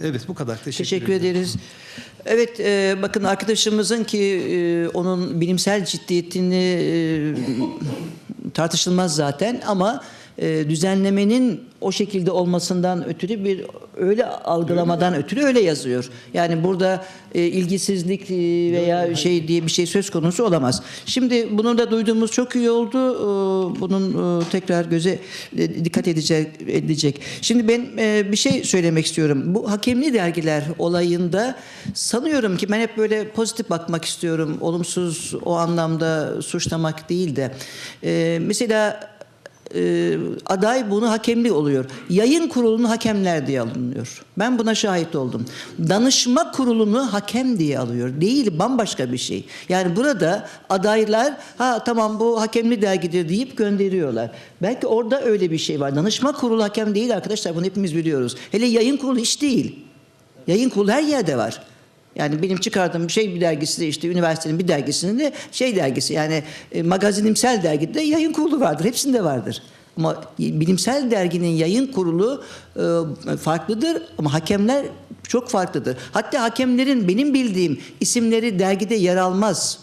Evet, bu kadar. Teşekkür, Teşekkür ederim. ederiz. Evet, e, bakın arkadaşımızın ki e, onun bilimsel ciddiyetini e, tartışılmaz zaten ama e, düzenlemenin o şekilde olmasından ötürü bir öyle algılamadan ötürü öyle yazıyor. Yani burada e, ilgisizlik e, veya şey diye bir şey söz konusu olamaz. Şimdi bunu da duyduğumuz çok iyi oldu. E, Bunun e, tekrar göze e, dikkat edecek. edilecek. Şimdi ben e, bir şey söylemek istiyorum. Bu hakemli dergiler olayında sanıyorum ki ben hep böyle pozitif bakmak istiyorum. Olumsuz o anlamda suçlamak değil de. E, Mesela e, aday bunu hakemli oluyor. Yayın kurulunu hakemler diye alınıyor. Ben buna şahit oldum. Danışma kurulunu hakem diye alıyor. Değil bambaşka bir şey. Yani burada adaylar ha tamam bu hakemli dergidir deyip gönderiyorlar. Belki orada öyle bir şey var. Danışma kurulu hakem değil arkadaşlar bunu hepimiz biliyoruz. Hele yayın kurulu hiç değil. Yayın kurulu her yerde var. Yani benim çıkardığım şey bir dergisi de işte üniversitenin bir dergisinde şey dergisi yani e, magazinimsel dergide yayın kurulu vardır. Hepsinde vardır. Ama bilimsel derginin yayın kurulu e, farklıdır ama hakemler çok farklıdır. Hatta hakemlerin benim bildiğim isimleri dergide yer almaz.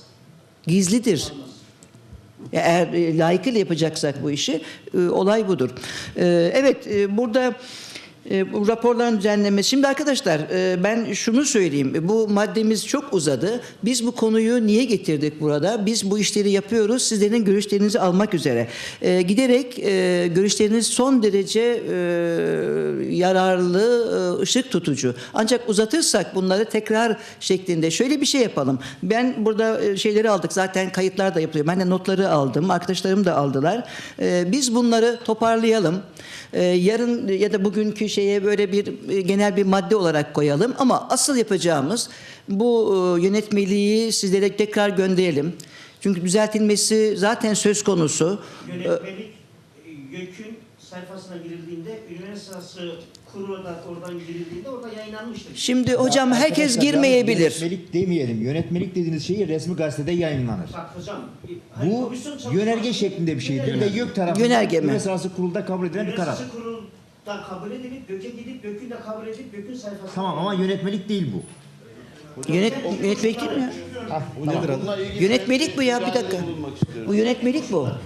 Gizlidir. Eğer e, layıkıyla yapacaksak bu işi e, olay budur. E, evet e, burada e, bu raporların düzenlemesi. Şimdi arkadaşlar e, ben şunu söyleyeyim. Bu maddemiz çok uzadı. Biz bu konuyu niye getirdik burada? Biz bu işleri yapıyoruz. Sizlerin görüşlerinizi almak üzere. E, giderek görüşleriniz son derece yararlı, ışık tutucu. Ancak uzatırsak bunları tekrar şeklinde şöyle bir şey yapalım. Ben burada şeyleri aldık. Zaten kayıtlar da yapılıyor. Ben de notları aldım. Arkadaşlarım da aldılar. Biz bunları toparlayalım. Yarın ya da bugünkü şeye böyle bir e, genel bir madde olarak koyalım. Ama asıl yapacağımız bu e, yönetmeliği sizlere tekrar gönderelim. Çünkü düzeltilmesi zaten söz konusu. Yönetmelik e, YÖK'ün sayfasına girildiğinde üniversitesi kurulu da oradan girildiğinde orada yayınlanmıştır. Şimdi hocam Ya herkes arkadaşlar, girmeyebilir. Yönetmelik demeyelim. Yönetmelik dediğiniz şey resmi gazetede yayınlanır. Bak hocam. Bu yönerge şeklinde bir şeydir ve YÖK tarafından Yönerge mi? Üniversitesi kurulda kabul edilen bir karar. Üniversitesi kurulda kabul edilip YÖK'e gidip YÖK'ün de kabul edip YÖK'ün sayfasına. Tamam ama yönetmelik değil bu. Yönet, yönetmelik değil mi ya? Ah, tamam. Yönetmelik bu ya bir dakika. Bu yönetmelik bu.